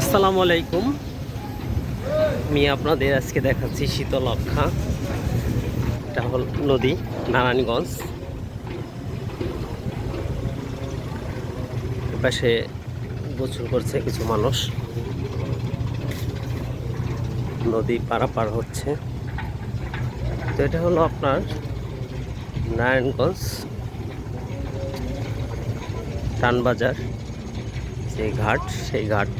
আসসালামু আলাইকুম। আমি আপনাদের আজকে দেখাচ্ছি শীতলক্ষা এটা হল নদী, নারায়ণগঞ্জ। পাশে গোসল করছে কিছু মানুষ। নদী পারাপার হচ্ছে। তো এটা হলো আপনার নারায়ণগঞ্জ টানবাজার যে ঘাট, সেই ঘাট।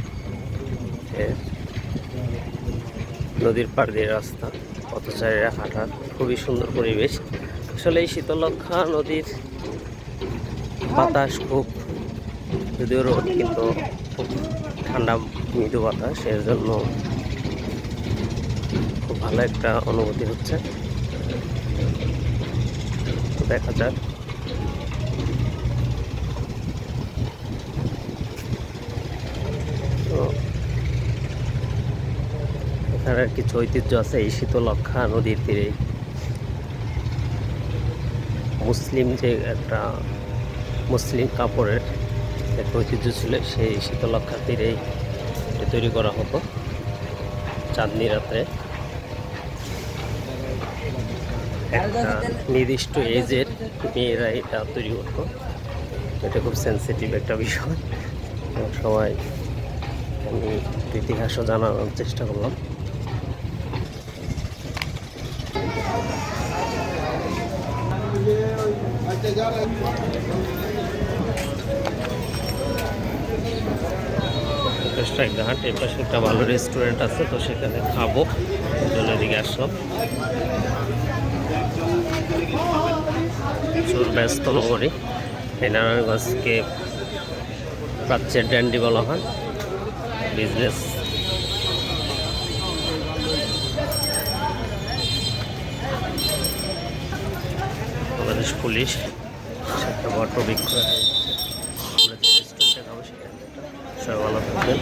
নদীর পাড় দিয়ে রাস্তা পথচারীরা হাঁটার খুবই সুন্দর পরিবেশ। আসলে এই শীতলক্ষা নদীর বাতাস খুব, যদিও রোদ, কিন্তু খুব ঠান্ডা, মৃদু বাতাস, এর জন্য খুব ভালো একটা অনুভূতি হচ্ছে। দেখা যাক। তো এখানে কিছু ঐতিহ্য আছে, এই শীতলক্ষা নদীর তীরে। মুসলিম যে একটা মুসলিম কাপড়ের একটা ঐতিহ্য ছিল, সেই শীতলক্ষা তীরেই তৈরি করা হতো চাঁদনি রাত্রে। একটা নির্দিষ্ট এজের মেয়েরা এটা তৈরি করতো। এটা খুব সেন্সিটিভ একটা বিষয়। সবাই আমি ইতিহাসও জানানোর চেষ্টা করলাম। একটা ঘাট এর পাশে একটা ভালো রেস্টুরেন্ট আছে, তো সেখানে খাব। জন্য এদিকে আসলাম ব্যস্ত নগরী। এই নারায়ণগঞ্জকে প্রাচ্যের ড্যান্ডি বলা হয়। বিজনেস বাংলাদেশ পুলিশ একটা বট সেখানে সবাই ভালো থাকবেন